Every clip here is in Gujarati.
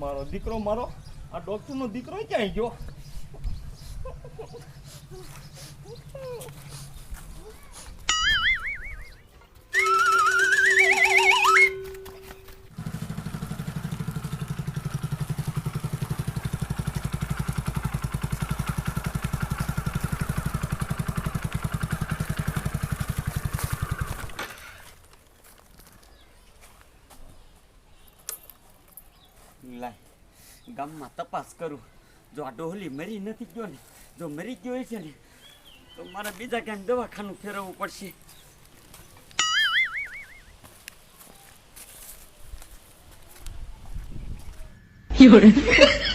મારો દીકરો મારો આ ડોક્ટરનો દીકરો ક્યાંય ગયો? ગામમાં તપાસ કરું. જો આ ડોહલી મરી નથી ગયો ને, જો મરી ગયો છે ને, તો મારે બીજા ક્યાંક દવાખાનું ફેરવવું પડશે. મારો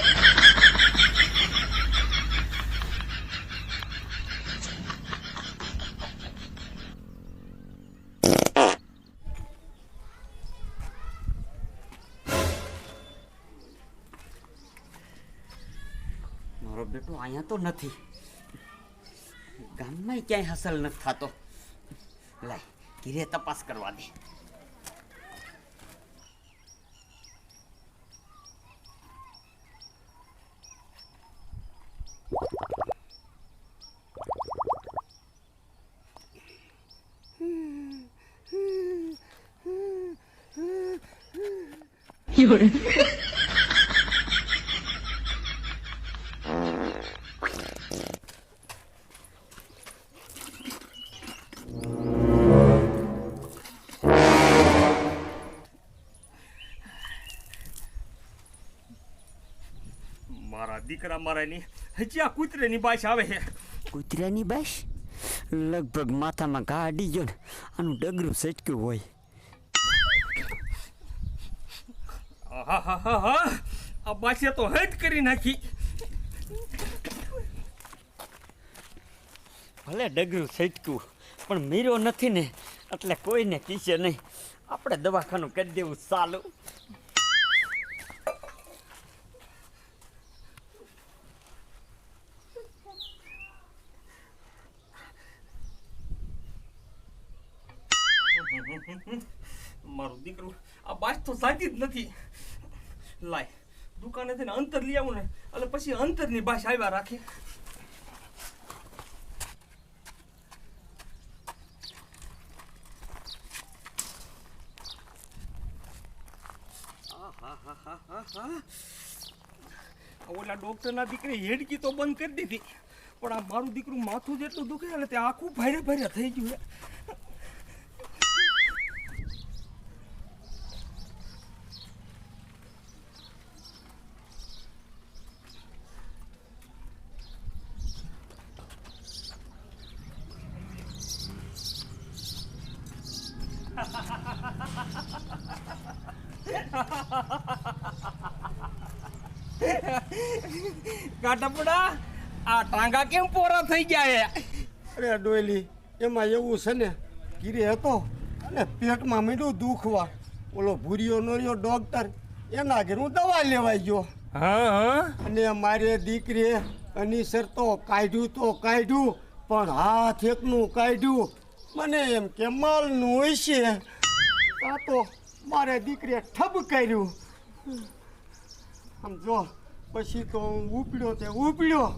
બેટો અહીંયા તો નથી. ગામમાં ક્યાંય હાસલ નથી થતો. લાય, ઘીરે તપાસ કરવા દે. મારા દીકરા મારાની હજી આ કૂતરેની બાશ આવે છે. કૂતરાની બાશ? લગભગ માથામાં ઘા અડી ગયો ને આનું ડગરું સટક્યું હોય. આ બાશે તો હદ કરી નાખી. ભલે ડગરું સટક્યું પણ મીરો નથી ને એટલે કોઈને કીશે નહીં. આપણે દવાખાનું કરી દેવું સાલું. મારું દીકરું આ બાજ તો સાચી જ નથી. લાય, દુકાને થઈને અંતર લઈ આવું ને એટલે પછી અંતરની બાસ આવ્યા રાખે. ઓલા ડોક્ટરના દીકરી હેડકી તો બંધ કરી દીધી. પણ આ મારું દીકરું માથું જેટલું દુખે એટલે તે આખું ભારે ભારે થઈ ગયું છે કાટાપડા આ ટાંગા કેમ પોરા થઈ ગયા અરે ડોયલી એમાં એવું છે ને ગીરે હતો અને પેટમાં મીઠું દુખવા. ઓલો ભૂરિયો નોરિયો ડોક્ટર એના ઘેર હું દવા લેવાઈ ગયો. હા હા. અને મારે દીકરીએ અનીસર તો કાઢ્યું તો કાઢ્યું પણ હાથ એકનું કાઢ્યું. મને એમ કે માલનું હોય છે. આ તો મારે દીકરીએ ઠબ કર્યું. આમ જો પછી તો હું ઉપડ્યો તે ઉપડ્યો.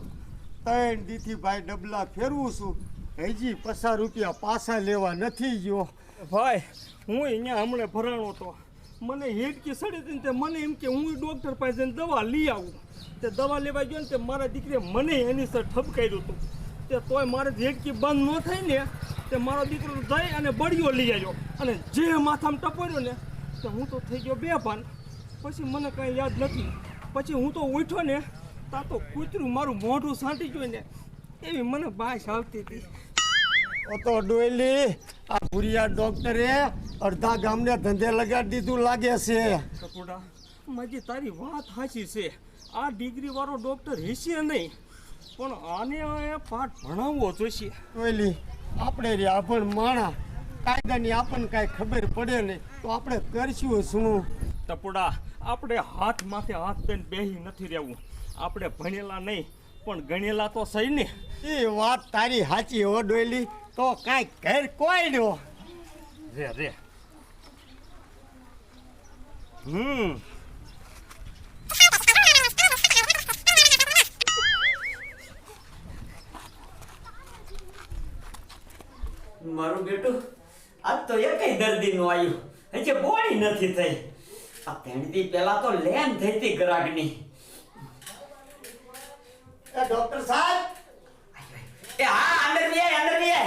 ત્રણ દીથી ભાઈ ડબલા ફેરવું છું. હજી પચાસ રૂપિયા પાછા લેવા નથી ગયો. ભાઈ, હું અહીંયા હમણાં ભરાણો તો મને હેડકી સડી હતી તે મને એમ કે હું ડોક્ટર પાસે જઈને દવા લઈ આવું. તે દવા લેવા ગયો ને તે મારા દીકરીએ મને એની સર ઠપકાર્યું હતું. તે તોય મારે હેડકી બંધ ન થાય ને તે મારો દીકરો જઈ અને બળીઓ લઈ આવ્યો. અને જે માથામાં ટપોર્યો ને તે હું તો થઈ ગયો બે ભાન પછી મને કાંઈ યાદ નથી. પછી હું તો ઉઠ્યો ને તા તો કૂતરું મારું મોઢું સાંટી ગયું ને એવી મને બાશ આવતી હતી. ઓ તો ડોયલી આ ભૂરિયા ડોક્ટરે અડધા ગામને ધંધે લગાડી દીધું લાગે છે. કપૂડા માજી તારી વાત સાચી છે. આ ડિગ્રી વાળો ડોક્ટર હિસે નહીં પણ આને પાઠ ભણાવવો જોઈશે. ડોયલી આપણે રે આપણ માણા કાયદાની આપણને કાંઈ ખબર પડે નહીં તો આપણે કરશું શું? ટપુડા આપણે હાથ માથે હાથ દઈને બેહી નથી રહેવું. આપણે ભણેલા નહીં પણ ગણેલા તો સહી ને. એ વાત તારી સાચી હો ડોયલી તો કાંઈ ઘેર કોઈ નો રે રે. હમ. મારું બેટું આજ તો એકય દર્દી નું આવ્યું હજી બોડી નથી થઈ. આ તેણથી પેલા તો લેન થઈ હતી ગ્રાહકની. એ ડોક્ટર સાહેબ! એ હા અંદર બી અંદર બી.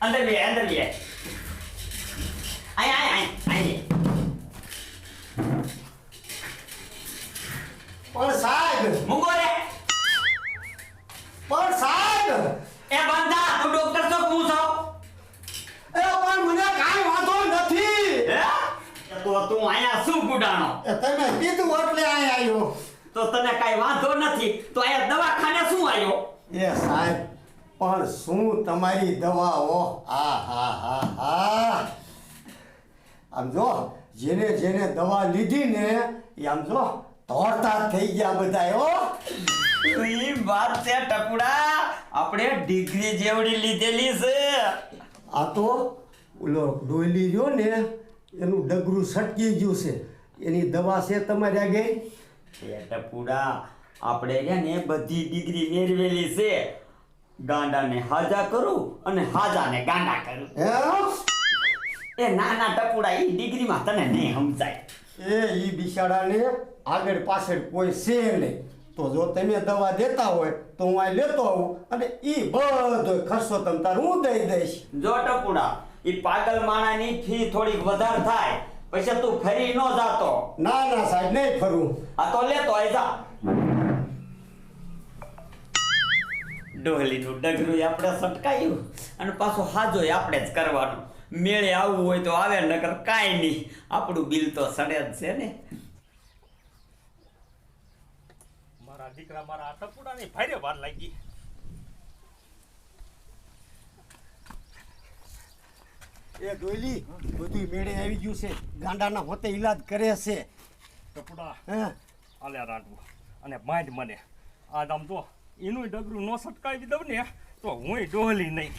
અંદર બી અંદર બી આય. આય આય આય. પણ સાહેબ! મૂકો તો આયા શું ગુડાણો તમે કીધું એટલે અહીં આવ્યો તો તને કાંઈ વાંધો નથી. તો અહીંયા દવાખાને શું આવ્યો એ સાહેબ પણ શું તમારી દવાઓ હા? હા હા હા આમ જો જેને જેને દવા લીધી ને એ આમ જો તોડતા થઈ ગયા બધા હો. ઈ વાત છે ટકુડા. આપણે ડિગ્રી જેવડી લીધેલી છે. આ તો ઓલો ડોયલી રહ્યો ને એનું ડગરું સટકી ગયું છે. એની દવા છે તમારે આગળ એ ટપુડા આપણે છે ને બધી ડિગ્રી મેળવેલી છે. ગાંડાને હાજા કરું અને હાજાને ગાંડા કરું. એ નાના ટપુડા એ ડિગ્રીમાં તને નહીં સમજાય. એ ઈ બિચારાને આગળ પાછળ કોઈ છે નહીં. તો જો તમે દવા દેતા હોય તો હું આ લેતો આવું અને એ બધો ખર્ચો તમ તાર હું દઈ દઈશ. જો ટપુડા ઈ પાગલ માણાની ફી થોડીક વધારે થાય પછી તું ફરી ન જાતો. ના ના સાહેબ નહીં ફરું. આ તો લેતો આય જા. ડોહલીનું ડગરું આપણે સટકાયું અને પાછો હાજો આપણે જ કરવાનું. મેળે આવવું હોય તો આવે નકર કાંઈ નહીં. આપણું બિલ તો સડે જ છે ને. મારા દીકરા મારા આ ટપુડાની ભારે વાર લાગી. એ દોયલી બધું મેળે આવી ગયું છે. ગાંડાના હોતે ઈલાજ કરે છે. ટપુડા હે? આલે રાંધવું અને માંડ મને. આજ આમ તો એનું ડગરું ન સટકાવી દઉં ને તો હું ડોહલી નહીં.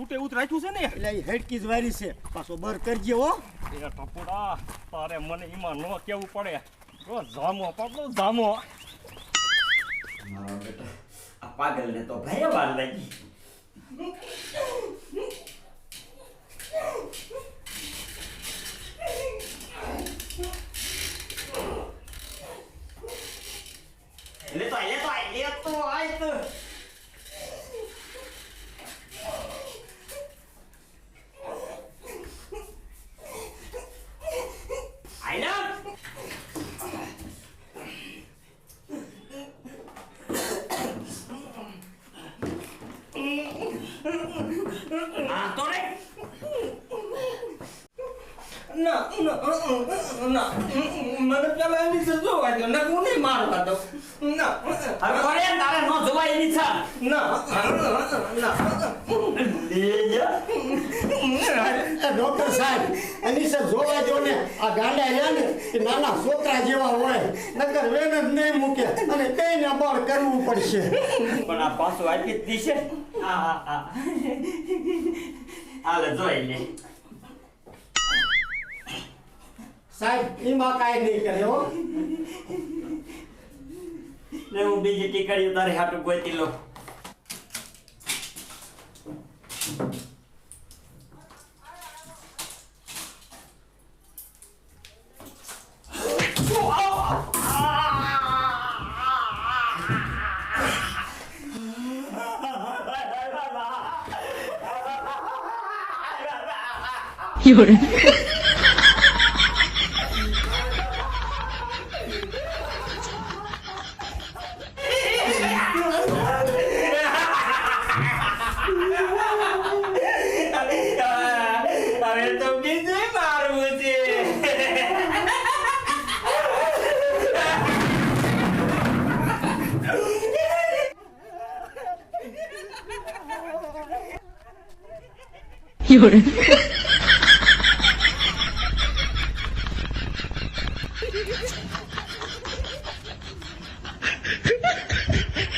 છૂટે ઉત રાખ્યું છે ને એટલે એ હેડકી જ વારી છે. પાછો બર કરજે હો. એ ટપોડા તારે મને એમાં ન કેવું પડે. જો જામો પાડો જામો. મારો બેટો. આ પાગલને તો ભાઈ વાર લાગી લેતો આય લેતો આય લેતો આય તો આય ના આ તો રે ના ના મને પેલા એની છે જોવા દો ના હું નહીં મારવા દઉં. ના હવે કોને તારે નો જોવા એની છે. ના ના ડોક્ટર સાહેબ એની સર જોવા જો ને આ ગાંડા રહ્યા ને એ નાના છોકરા જેવા હોય. નકર વેન જ નહીં મૂકે અને તેને બળ કરવું પડશે. પણ આ પાછું આપી જ દીશે આ આ આ હાલે જોઈ લે. સાહેબ એમાં કાંઈ નહીં કરે હો. ને હું બીજી ટીકડી ઉતારી હાટું ગોતી લઉં. હવે 有人